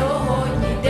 сьогодні.